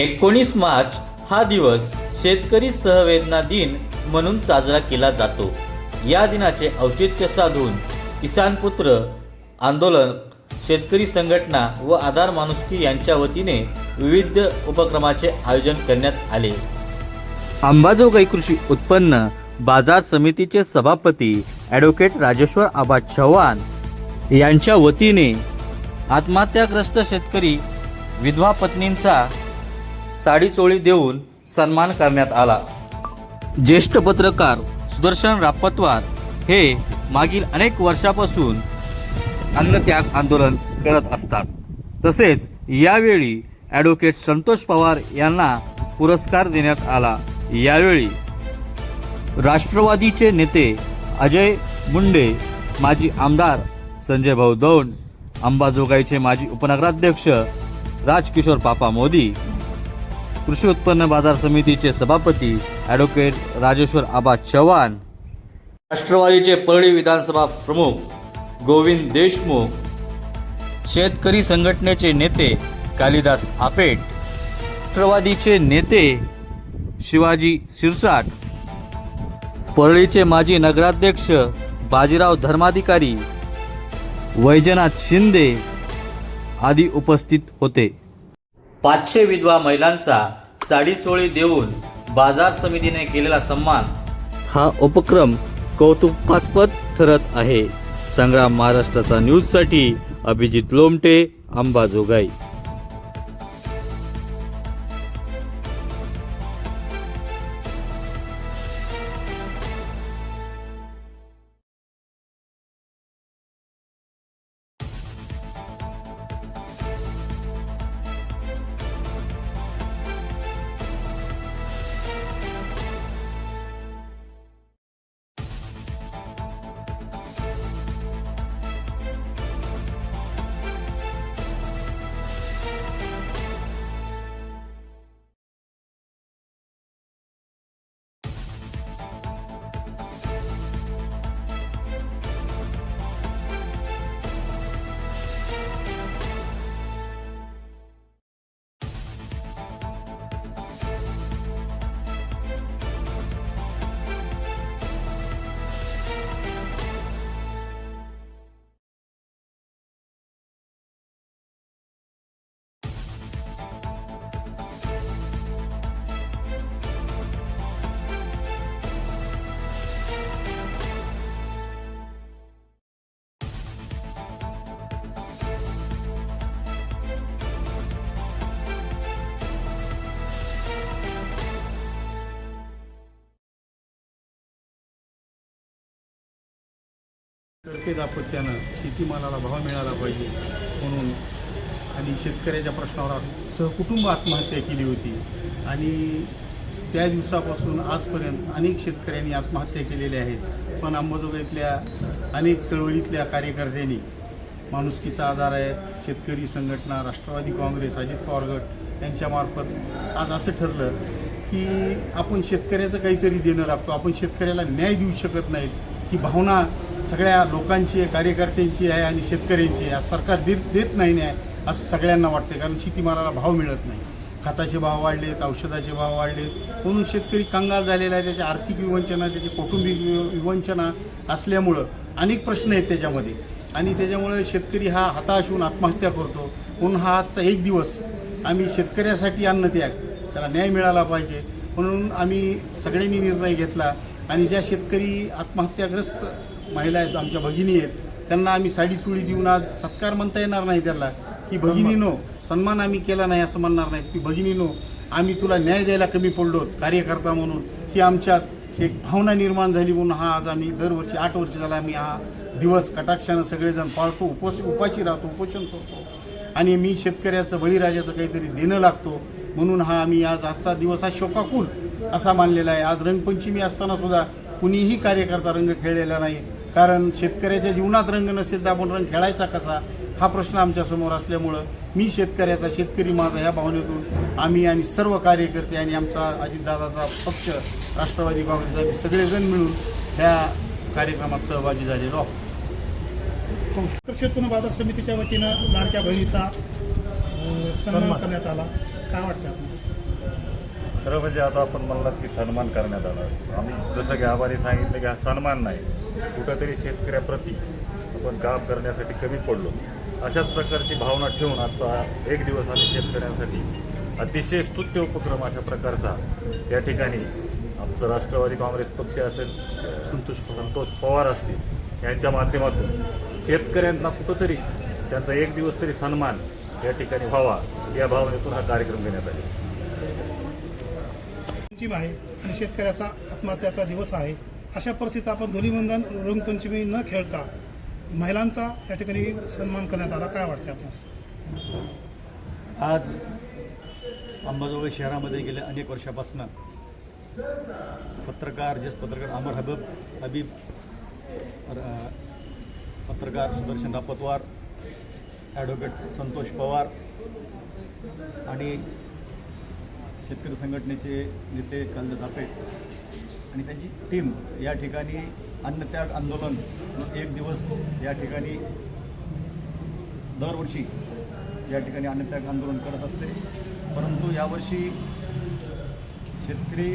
एकोणीस मार्च हा दिवस शेतकरी सहवेदना दिन म्हणून साजरा केला जातो. या दिनाचे औचित्य साधून किसान पुत्र आंदोलन शेतकरी संघटना व आधार माणुसकी यांच्या वतीने विविध उपक्रमाचे आयोजन करण्यात आले. अंबाजोगाई कृषी उत्पन्न बाजार समितीचे सभापती ॲडव्होकेट राजेश्वर आबा चव्हाण यांच्या वतीने आत्महत्याग्रस्त शेतकरी विधवा पत्नींचा साडीचोळी देऊन सन्मान करण्यात आला. ज्येष्ठ पत्रकार सुदर्शन रापतवार हे मागील अनेक वर्षापासून अन्नत्याग आंदोलन करत असतात. तसेच यावेळी ॲडव्होकेट संतोष पवार यांना पुरस्कार देण्यात आला. यावेळी राष्ट्रवादीचे नेते अजय मुंडे माजी आमदार संजय भाऊ दौंड अंबाजोगाईचे माजी उपनगराध्यक्ष राजकिशोर पापा मोदी कृषी उत्पन्न बाजार समितीचे सभापती ॲडव्होकेट राजेश्वर आबा चव्हाण राष्ट्रवादीचे परळी विधानसभा प्रमुख गोविंद देशमुख शेतकरी संघटनेचे नेते कालिदास आपेट राष्ट्रवादीचे नेते शिवाजी शिरसाट परळीचे माजी नगराध्यक्ष बाजीराव धर्माधिकारी वैजनाथ शिंदे आदी उपस्थित होते. पाचशे विधवा महिलांचा साडी चोळी देऊन बाजार समितीने केलेला सन्मान हा उपक्रम कौतुकास्पद ठरत आहे. संग्राम महाराष्ट्राचा न्यूजसाठी अभिजित लोमटे अंबाजोगाई. करते दापत्यानं शेतीमालाला भाव मिळाला पाहिजे म्हणून आणि शेतकऱ्याच्या प्रश्नावर सहकुटुंब आत्महत्या केली होती. आणि त्या दिवसापासून आजपर्यंत अनेक शेतकऱ्यांनी आत्महत्या केलेल्या आहेत. पण अंबाजोगाईतल्या अनेक चळवळीतल्या कार्यकर्त्यांनी माणुसकीचा आधार आहे शेतकरी संघटना राष्ट्रवादी काँग्रेस अजित पवार गट यांच्यामार्फत आज असं ठरलं की आपण शेतकऱ्याचं काहीतरी देणं लागतो. आपण शेतकऱ्याला न्याय देऊ शकत नाहीत. ही भावना सगळ्या लोकांची आहे कार्यकर्त्यांची आहे आणि शेतकऱ्यांची आहे. आज सरकार देत देत नाही आहे असं सगळ्यांना वाटते कारण शेतीमालाला भाव मिळत नाही. खताचे भाव वाढलेत औषधाचे भाव वाढलेत. म्हणून शेतकरी कंगाल झालेला आहे त्याची आर्थिक विवंचना त्याची कौटुंबिक विवंचना असल्यामुळं अनेक प्रश्न आहेत त्याच्यामध्ये. आणि त्याच्यामुळे शेतकरी हा हताश होऊन आत्महत्या करतो. म्हणून हा आजचा एक दिवस आम्ही शेतकऱ्यासाठी अन्नत्याग त्याला न्याय मिळाला पाहिजे. म्हणून आम्ही सगळ्यांनी निर्णय घेतला आणि ज्या शेतकरी आत्महत्याग्रस्त महिला आहेत आमच्या भगिनी आहेत त्यांना आम्ही साडी चुळी देऊन आज सत्कार म्हणता येणार नाही त्याला. की भगिनीनो सन्मान आम्ही केला नाही असं म्हणणार नाही. की भगिनीनो आम्ही तुला न्याय द्यायला कमी पडलो कार्यकर्ता म्हणून. ही आमच्यात एक भावना निर्माण झाली म्हणून हा आज आम्ही दरवर्षी आठ वर्ष झाला आम्ही हा दिवस कटाक्षानं सगळेजण पाळतो उपवास उपाशी राहतो उपोषण करतो. आणि मी शेतकऱ्याचं बळीराजाचं काहीतरी देणं लागतो म्हणून हा आम्ही आज आजचा दिवस हा शोकाकुल असा मानलेला आहे. आज रंगपंचमी असताना सुद्धा कुणीही कार्यकर्ता रंग खेळलेला नाही. कारण शेतकऱ्याच्या जीवनात रंग नसेल तर आपण रंग खेळायचा कसा? हा प्रश्न आमच्यासमोर असल्यामुळं मी शेतकऱ्याचा शेतकरी माझा ह्या भावनेतून आम्ही आणि सर्व कार्यकर्ते आणि आमचा अजितदादाचा पक्ष राष्ट्रवादी काँग्रेस आम्ही सगळेजण मिळून ह्या कार्यक्रमात सहभागी झालेलो आहोत. उत्पन्न बाजार समितीच्या वतीनं लाडक्या बहिणीचा सन्मान करण्यात आला. काय वाटतं खरं म्हणजे आता आपण म्हणलात की सन्मान करण्यात आला. आम्ही जसं की आबाने सांगितलं की हा सन्मान नाही कुठंतरी शेतकऱ्याप्रती आपण काम करण्यासाठी कमी पडलो. अशाच प्रकारची भावना ठेवून आजचा एक दिवस आम्ही शेतकऱ्यांसाठी अतिशय स्तुत्य उपक्रम अशा प्रकारचा या ठिकाणी आमचं राष्ट्रवादी काँग्रेस पक्ष असेल संतोष संतोष पवार असतील यांच्या माध्यमातून शेतकऱ्यांना कुठंतरी त्यांचा एक दिवस तरी सन्मान या ठिकाणी व्हावा या भावनेतून हा कार्यक्रम घेण्यात आला पश्चिम आहे आणि शेतकऱ्याचा आत्महत्याचा दिवस आहे. अशा परिस्थितीत आपण धुलीवंदन रंगपंचमी न खेळता महिलांचा या ठिकाणी सन्मान करण्यात आला. काय वाटते आपणास आज अंबाजोगाई शहरामध्ये गेल्या अनेक वर्षापासून पत्रकार ज्येष्ठ पत्रकार अमर हबीब हबीब र- पत्रकार सुदर्शन रापतवार ॲडव्होकेट संतोष पवार आणि शेतकरी संघटनेचे नेते कालद झापे आणि त्यांची टीम या ठिकाणी अन्नत्याग आंदोलन एक दिवस या ठिकाणी दरवर्षी या ठिकाणी अन्नत्याग आंदोलन करत असते. परंतु यावर्षी शेतकरी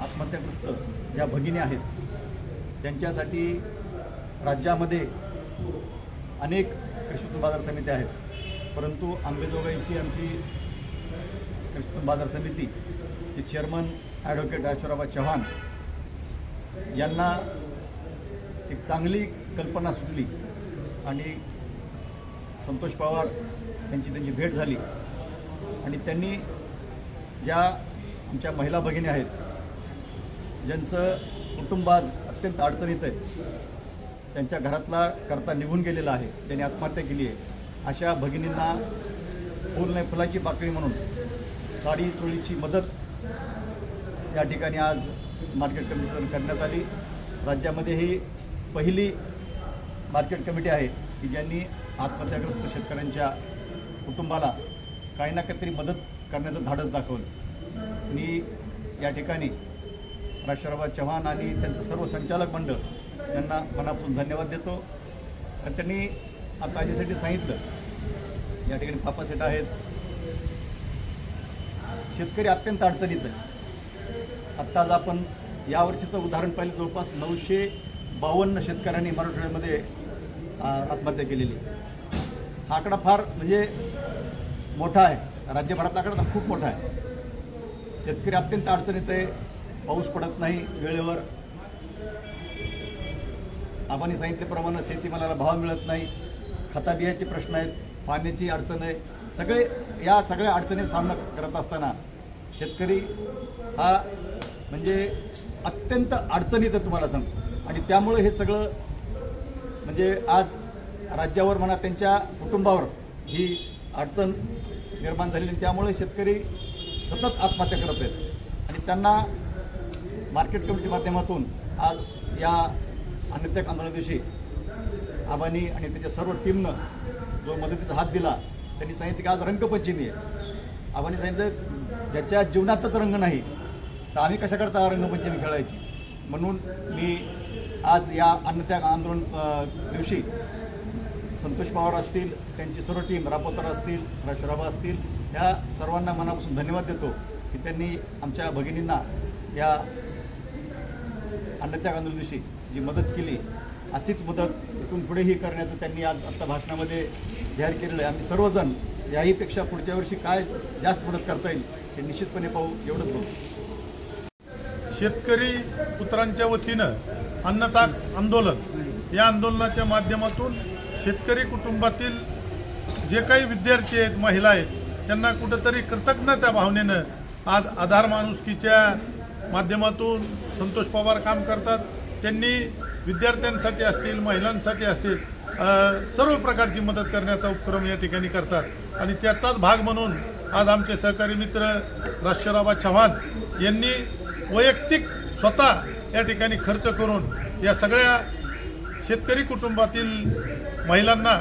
आत्महत्याग्रस्त ज्या भगिनी आहेत त्यांच्यासाठी राज्यामध्ये अनेक कृषी बाजार समित्या आहेत. परंतु आंबेजोगाईची आमची कृष्ण बाजार समिती चे चेअरमन ॲडव्होकेट ऐश्वराबा चव्हाण यांना एक चांगली कल्पना सुचली आणि संतोष पवार यांची त्यांची भेट झाली. आणि त्यांनी ज्या आमच्या महिला भगिनी आहेत ज्यांचं कुटुंब आज अत्यंत अडचणीत आहे त्यांच्या घरातला करता निघून गेलेला आहे त्यांनी आत्महत्या केली आहे अशा भगिनींना फुल नाही फुलाची पाकळी म्हणून साडी चोळीची मदत या ठिकाणी आज मार्केट कमिटीतून करण्यात आली. राज्यामध्ये ही पहिली मार्केट कमिटी आहे की ज्यांनी आत्महत्याग्रस्त शेतकऱ्यांच्या कुटुंबाला काही ना काहीतरी मदत करण्याचं धाडस दाखवलं. मी या ठिकाणी राष्ट्रराव चव्हाण आणि त्यांचं सर्व संचालक मंडळ यांना मनापासून धन्यवाद देतो. त्यांनी आता याच्यासाठी सांगितलं या ठिकाणी पापासेट आहेत शेतकरी अत्यंत अडचणीत आहे. आत्ताच आपण यावर्षीचं उदाहरण पाहिलं जवळपास नऊशे बावन्न शेतकऱ्यांनी मराठवाड्यामध्ये आत्महत्या केलेली. हा आकडा फार म्हणजे मोठा आहे. राज्यभरातला आकडा तर खूप मोठा आहे. शेतकरी अत्यंत अडचणीत आहे. पाऊस पडत नाही वेळेवर. आपण सांगितल्याप्रमाणे शेतीमालाला भाव मिळत नाही. खताबियाचे प्रश्न आहेत. पाण्याची अडचण आहे. सगळे या सगळ्या अडचणी सामना करत असताना शेतकरी हा म्हणजे अत्यंत अडचणीत आहे तुम्हाला सांगतो. आणि त्यामुळं हे सगळं म्हणजे आज राज्यावर म्हणा त्यांच्या कुटुंबावर ही अडचण निर्माण झालेली आणि त्यामुळे शेतकरी सतत आत्महत्या करत आहेत. आणि त्यांना मार्केट कमिटी माध्यमातून आज या अन्नत्याग आंदोलनादिवशी आबानी आणि त्याच्या सर्व टीमनं जो मदतीचा हात दिला त्यांनी सांगितलं की आज रंगपंचमी आहे. आम्हाला सांगितलं ज्याच्या जीवनातच रंग नाही तर आम्ही कशा करता रंगपंचमी खेळायची? म्हणून मी आज या अन्नत्याग आंदोलन दिवशी संतोष पवार असतील त्यांची सर्व टीम रापोतर असतील राष्ट्रराबा असतील ह्या सर्वांना मनापासून धन्यवाद देतो की त्यांनी आमच्या भगिनींना या अन्नत्याग आंदोलन दिवशी जी मदत केली अशीच मदत इथून पुढेही करण्याचं त्यांनी आज आत्ता भाषणामध्ये जाहीर केलेलं आहे. आम्ही सर्वजण याहीपेक्षा पुढच्या वर्षी काय जास्त मदत करता येईल हे निश्चितपणे पाहू एवढंच बघू शेतकरी पुत्रांच्या वतीनं अन्नताक आंदोलन या आंदोलनाच्या माध्यमातून शेतकरी कुटुंबातील जे काही विद्यार्थी आहेत महिला आहेत त्यांना कुठंतरी कृतज्ञता भावनेनं आज आधार माणुसकीच्या माध्यमातून संतोष पवार काम करतात. त्यांनी विद्यार्थ्यांसाठी असतील महिलांसाठी असतील सर्व प्रकारची मदत करण्याचा उपक्रम या ठिकाणी करतात. आणि त्याचाच भाग म्हणून आज आमचे सहकारी मित्र राष्ट्रराबा चव्हाण यांनी वैयक्तिक स्वतः या ठिकाणी खर्च करून या सगळ्या शेतकरी कुटुंबातील महिलांना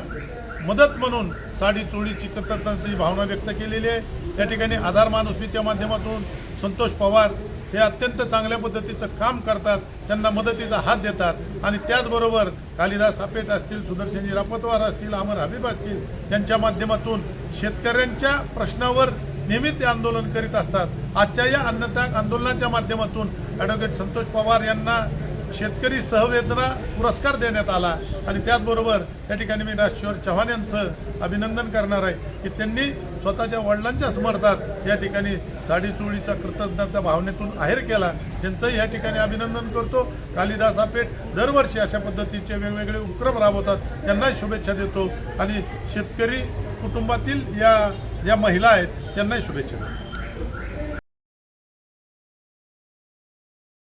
मदत म्हणून साडी चोळीची कृतज्ञतेची भावना व्यक्त केलेली आहे. या ठिकाणी आधार माणुसकीच्या माध्यमातून संतोष पवार हे अत्यंत चांगल्या पद्धतीचं काम करतात. त्यांना मदतीचा हात देतात. आणि त्याचबरोबर कालिदास सापेट असतील सुदर्शनजी रापतवार असतील अमर हबीब असतील त्यांच्या माध्यमातून शेतकऱ्यांच्या प्रश्नावर नेहमी ते आंदोलन करीत असतात. आजच्या या अन्नत्याग आंदोलनाच्या माध्यमातून ॲडव्होकेट संतोष पवार यांना शेतकरी सहवेदना पुरस्कार देण्यात आला. आणि त्याचबरोबर या ठिकाणी मी राजशिवर चव्हाण यांचं अभिनंदन करणार आहे की त्यांनी स्वतःच्या वडिलांच्या स्मरणात या ठिकाणी साडी चोळीचा कृतज्ञता भावनेतून आहेर केला. त्यांचंही या ठिकाणी अभिनंदन करतो. कालिदासा पेठ दरवर्षी अशा पद्धतीचे वेगवेगळे उपक्रम राबवतात. त्यांनाही शुभेच्छा देतो. आणि शेतकरी कुटुंबातील या ज्या महिला आहेत त्यांनाही शुभेच्छा देतो.